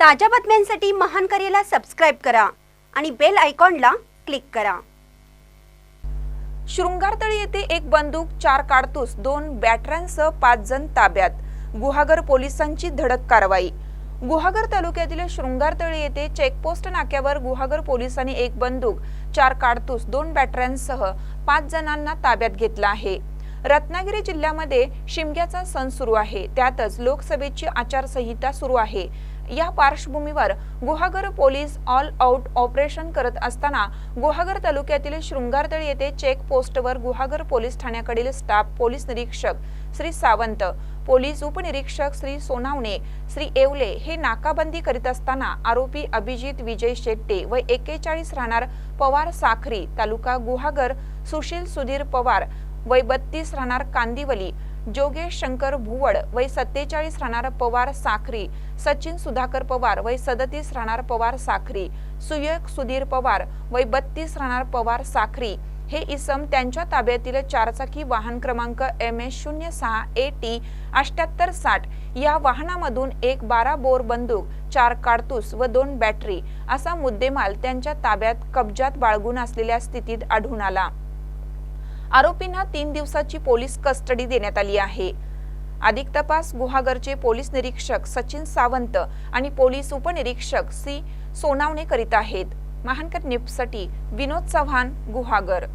ताज्या बातम्यांसाठी महान करेला सबस्क्राईब करा आणि बेल आयकॉनला क्लिक करा. शृंगारतळी येथे एक बंदूक चार काडतूस दोन बॅटऱ्यांसह पाच जण ताब्यात. गुहागर पोलिसांची धडक कारवाई. गुहागर तालुक्यातील शृंगारतळी येथे चेकपोस्ट नाक्यावर गुहागर पोलिसांनी एक बंदूक चार काडतूस दोन बॅटऱ्यांसह पाच जणांना ताब्यात घेतला आहे. रत्नागिरी जिल्ह्यामध्ये शिमग्याचा सण सुरू आहे. त्यातच लोकसभेची आचारसंहिता सुरू आहे. या पार्श्वभूमीवर Guhagar police all out operation करत असताना गुहागर तालुक्यातील शृंगारतळ येथे चेक पोस्टवर गुहागर पोलीस ठाण्याकडील स्टाफ पोलीस निरीक्षक श्री सावंत पोलीस उपनिरीक्षक श्री सोनावणे श्री येवले हे नाकाबंदी करीत असताना आरोपी अभिजित विजय शेट्टे व एक्केचाळीस राहणार पवार साखरी तालुका गुहागर सुशील सुधीर पवार वय बत्तीस राहणार कांदिवली. जोगेश शंकर भुवड वय सत्तेचाळीस राहणार पवार साखरी. सचिन सुधाकर पवार वय सदतीस राहणार पवार साखरी. सुयक सुधीर पवार वय बत्तीस राहणार पवार साखरी. हे इसम त्यांच्या ताब्यातील चारचाकी वाहन क्रमांक एम एस शून्य सहा ए टी अष्ट्याहत्तर साठ. या वाहनामधून एक बारा बोर बंदूक चार काडतूस व दोन बॅटरी असा मुद्देमाल त्यांच्या ताब्यात कब्जात बाळगून असलेल्या स्थितीत आढळून आला. आरोपींना तीन दिवसाची पोलीस कस्टडी देण्यात आली आहे. अधिक तपास गुहागरचे पोलीस निरीक्षक सचिन सावंत आणि पोलीस उपनिरीक्षक सी सोनावणे करीत आहेत. महानकर निपसाठी विनोद चव्हाण गुहागर.